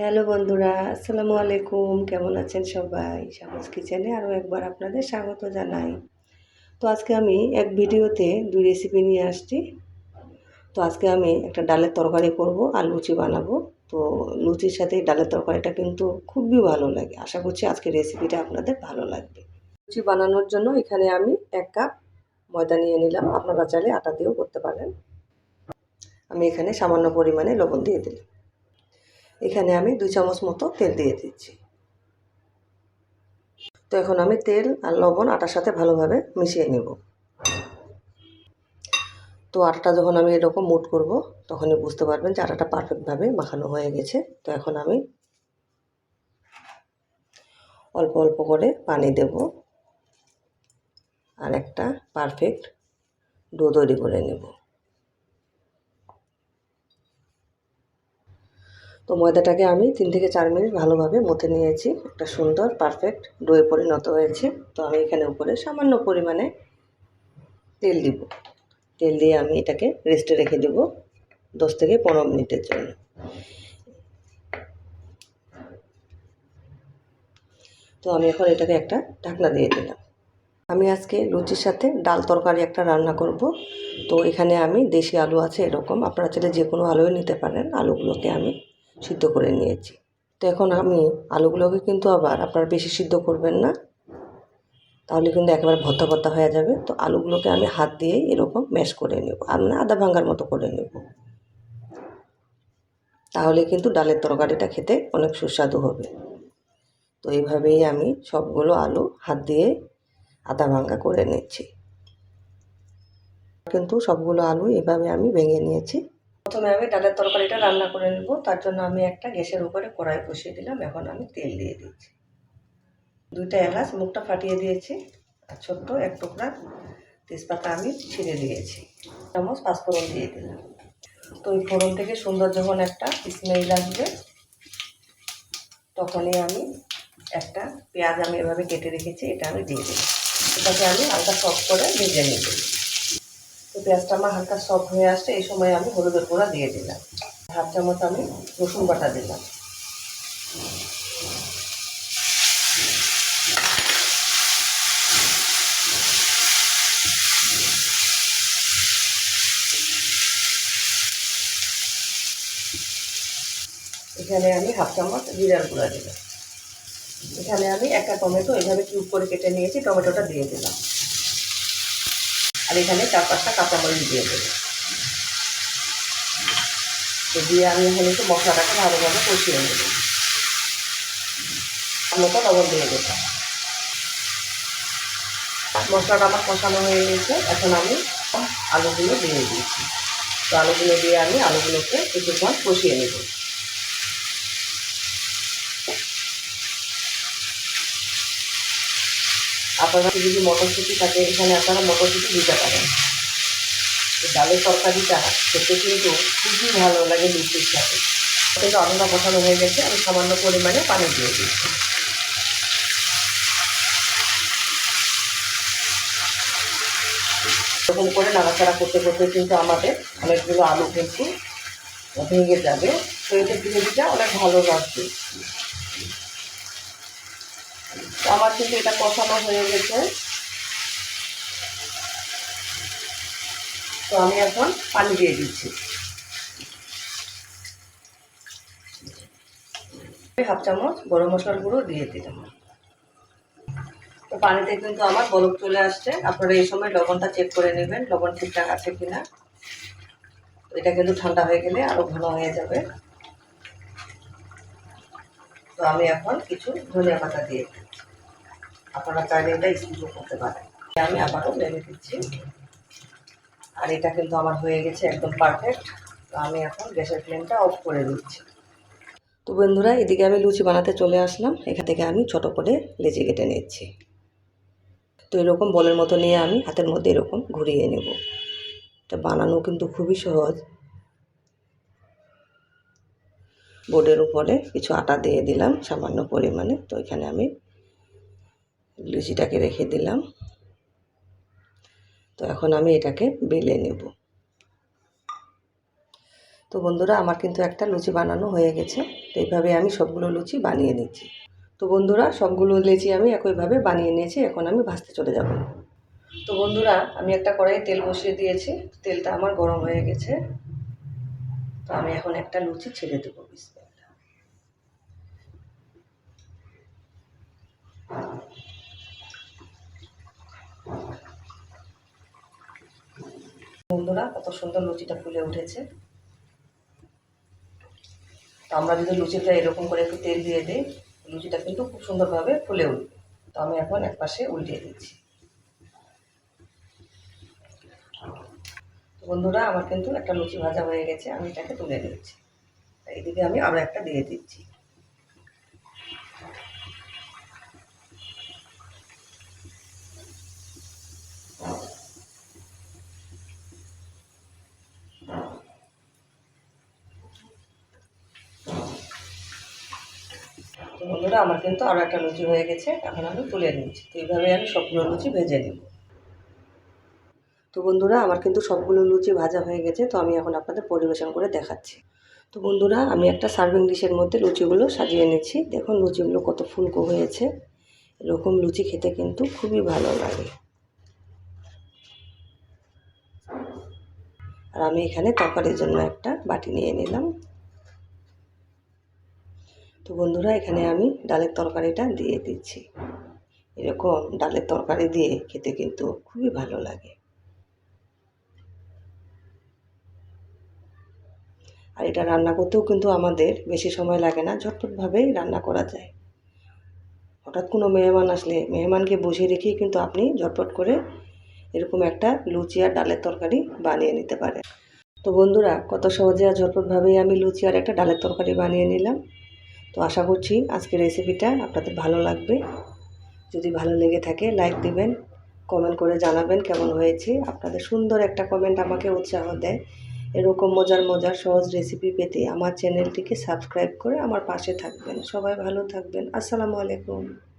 Hello বন্ধুরা, আসসালামু আলাইকুম। কেমন আছেন সবাই? সামস কিচেনে আরও একবার আপনাদের স্বাগত জানাই। তো আজকে আমি এক ভিডিওতে দুই রেসিপি নিয়ে আসছি। তো আজকে আমি একটা ডালের তরকারি করব, আর লুচি বানাবো। তো লুচির সাথে ডালের তরকারিটা কিন্তু খুবই ভালো লাগে। আশা করছি আজকের রেসিপিটা আপনাদের ভালো লাগবে। লুচি বানানোর জন্য এখানে আমি এক কাপ ময়দা নিয়ে নিলাম। আপনারা চাইলে আটা দিয়েও করতে পারেন। আমি এখানে সামান্য পরিমাণে লবণ দিয়ে দিলাম। এখানে আমি দুই চামচ মতো তেল দিয়ে দিচ্ছি। তো এখন আমি তেল আর লবণ আটার সাথে ভালোভাবে মিশিয়ে নেব। তো আটাটা যখন আমি এরকম মুট করব, তখনই বুঝতে পারবেন যে আটাটা পারফেক্টভাবে মাখানো হয়ে গেছে। তো এখন আমি অল্প অল্প করে পানি দেব আর একটা পারফেক্ট ডো তৈরি করে নেব। তো ময়দাটাকে আমি তিন থেকে চার মিনিট ভালোভাবে মথে নিয়েছি। একটা সুন্দর পারফেক্ট ডোয়ে পরিণত হয়েছে। তো আমি এখানে উপরে সামান্য পরিমাণে তেল দিব। তেল দিয়ে আমি এটাকে রেস্টে রেখে দেব দশ থেকে পনেরো মিনিটের জন্য। তো আমি এখন এটাকে একটা ঢাকনা দিয়ে দিলাম। আমি আজকে লুচির সাথে ডাল তরকারি একটা রান্না করব। তো এখানে আমি দেশি আলু আছে এরকম। আপনারা চাইলে যে কোনো আলুই নিতে পারেন। আলুগুলোকে আমি সিদ্ধ করে নিয়েছি। তো এখন আমি আলুগুলোকে কিন্তু আবার আপনারা বেশি সিদ্ধ করবেন না। তাহলে কিন্তু একেবারে ভর্তা ভর্তা হয়ে যাবে। তো আলুগুলোকে আমি হাত দিয়ে এরকম ম্যাশ করে নেব। আর মানে আদা ভাঙ্গার মতো করে নেব। তাহলে কিন্তু ডালের তরকারিটা খেতে অনেক সুস্বাদু হবে। তো এইভাবেই আমি সবগুলো আলু হাত দিয়ে আদা ভাঙ্গা করে নিচ্ছি। কিন্তু সবগুলো আলু এভাবে আমি ভেঙে নিয়েছি। প্রথমে আমি ডালের তরকারিটা রান্না করে নেব, তার জন্য আমি একটা গ্যাসের উপরে কড়াই বসিয়ে দিলাম, এখন আমি তেল দিয়ে দিচ্ছি। দুইটা এলাচ, মুখটা ফাটিয়ে দিয়েছি, আর ছোট্ট এক টুকরা তেজপাতা আমি ছিঁড়ে দিয়েছি। চামচ পাঁচফোড়ন দিয়ে দিলাম। তো ওই ফোড়ন থেকে সুন্দর যখন একটা স্মেল আসবে, তখনই আমি একটা পেঁয়াজ আমি এভাবে কেটে রেখেছি, এটা আমি দিয়ে দিই এটাকে আমি হালকা সফট করে ভেজে তো পেঁয়াজটা আমার হালকা সফট হয়ে আসছে, এই সময় আমি হলুদের গুঁড়া দিয়ে দিলাম। হাফ চামচ আমি রসুন বাটা দিলাম। এখানে আমি হাফ চামচ জিরার গুঁড়া দিলাম। এখানে আমি একটা টমেটো এভাবে কিউব করে কেটে নিয়েছি, টমেটোটা দিয়ে দিলাম। আর এখানে চার পাঁচটা কাঁচামরিচ দিয়ে দেবো। তো দিয়ে আমি এখানে একটু মশলাটাকে ভালোভাবে কষিয়ে নেব। মতো লবণ দিয়ে দেবো। মশলাটা আমার কষানো হয়ে গেছে। এখন আমি আলুগুলো দিয়ে দিয়েছি তো আলুগুলো দিয়ে আমি আলুগুলোকে কিছুক্ষণ কষিয়ে নেব। আপনারা যদি মটরশুঁটি থাকে, এখানে আপনারা মটরশুঁটি দিতে পারেন। ডালের তরকারিটা খেতে কিন্তু খুবই ভালো লাগে লুচির সাথে। কিন্তু আলুটা বসানো হয়ে গেছে, আমি সামান্য পরিমাণে পানি দিয়ে দিচ্ছি। এরকম করে নাড়াচাড়া করতে করতে কিন্তু আমাদের অনেকগুলো আলু কিন্তু ভেঙে যাবে। তো এতে অনেক ভালো লাগবে। আমার কিন্তু এটা কষানো হয়ে গেছে। তো আমি এখন পানি দিয়ে দিচ্ছি। হাফ চামচ গরম মশলার গুঁড়ো দিয়ে দিলাম। তো পানিতে কিন্তু আমার বরফ চলে আসছে। আপনারা এই সময় লবণটা চেক করে নেবেন, লবণ ঠিকঠাক আছে কিনা। এটা কিন্তু ঠান্ডা হয়ে গেলে আরও ঘন হয়ে যাবে। তো আমি এখন কিছু ধনিয়া পাতা দিয়ে দিচ্ছি। আপনারা চাইলে এটা স্কিপও করতে পারেন। আমি আবারও নেমে দিচ্ছি। আর এটা কিন্তু আমার হয়ে গেছে একদম পারফেক্ট তো আমি এখন গ্যাসের ফ্লেমটা অফ করে দিচ্ছি। তো বন্ধুরা, এদিকে আমি লুচি বানাতে চলে আসলাম। এখান থেকে আমি ছোট করে লেচি কেটে নিচ্ছি। তো এরকম বলের মতো নিয়ে আমি হাতের মধ্যে এরকম ঘুরিয়ে নেব। এটা বানানো কিন্তু খুবই সহজ। বোর্ডের উপরে কিছু আটা দিয়ে দিলাম সামান্য পরিমাণে। তো এখানে আমি লুচিটাকে রেখে দিলাম। তো এখন আমি এটাকে বেলে নেব। তো বন্ধুরা, আমার কিন্তু একটা লুচি বানানো হয়ে গেছে। তো এইভাবে আমি সবগুলো লুচি বানিয়ে নিচ্ছি। তো বন্ধুরা, সবগুলো লুচি আমি একইভাবে বানিয়ে নিয়েছি। এখন আমি ভাজতে চলে যাব। তো বন্ধুরা, আমি একটা কড়াইয়ে তেল বসিয়ে দিয়েছি। তেলটা আমার গরম হয়ে গেছে। তো আমি এখন একটা লুচি ছেড়ে দেবো। বিসমিল্লাহ বন্ধুরা, কত সুন্দর লুচিটা ফুলে উঠেছে। তো আমরা যদি লুচিটা এরকম করে একটু তেল দিয়ে দিই, লুচিটা কিন্তু খুব সুন্দরভাবে ফুলে উঠবে। তো আমি এখন এক পাশে উল্টিয়ে দিচ্ছি। বন্ধুরা, আমার কিন্তু একটা লুচি ভাজা হয়ে গেছে, আমি এটাকে তুলে নিচ্ছি। এইদিকে আমি আরও একটা দিয়ে দিচ্ছি। তো বন্ধুরা, আমার কিন্তু আরও একটা লুচি হয়ে গেছে, এখন আমি তুলে নিচ্ছি। তো এইভাবে আমি সবগুলো লুচি ভেজে নিব। তো বন্ধুরা, আমার কিন্তু সবগুলো লুচি ভাজা হয়ে গেছে, তো আমি এখন আপনাদের পরিবেশন করে দেখাচ্ছি। তো বন্ধুরা, আমি একটা সার্ভিং ডিশের মধ্যে লুচিগুলো সাজিয়ে নিচ্ছি। দেখুন লুচিগুলো কত ফুলকো হয়েছে। এরকম লুচি খেতে কিন্তু খুবই ভালো লাগে। আর আমি এখানে তরকারির জন্য একটা বাটি নিয়ে নিলাম। তো বন্ধুরা, এখানে আমি ডালের তরকারিটা দিয়ে দিচ্ছি। এরকম ডালের তরকারি দিয়ে খেতে কিন্তু খুবই ভালো লাগে। আর এটা রান্না করতেও কিন্তু আমাদের বেশি সময় লাগে না, ঝটপটভাবেই রান্না করা যায়। হঠাৎ কোনো মেহমান আসলে, মেহমানকে বসিয়ে রেখেই কিন্তু আপনি ঝটপট করে এরকম একটা লুচি আর ডালের তরকারি বানিয়ে নিতে পারেন। তো বন্ধুরা, কত সহজে আর ঝটপটভাবেই আমি লুচি আর একটা ডালের তরকারি বানিয়ে নিলাম। তো আশা করছি আজকের রেসিপিটা আপনাদের ভালো লাগবে। যদি ভালো লেগে থাকে লাইক দিবেন কমেন্ট করে জানাবেন কেমন হয়েছে। আপনাদের সুন্দর একটা কমেন্ট আমাকে উৎসাহ দেয়। এরকম মজার মজার, সহজ রেসিপি পেতে আমার চ্যানেলটিকে সাবস্ক্রাইব করে আমার পাশে থাকবেন। সবাই ভালো থাকবেন। আসসালামু আলাইকুম।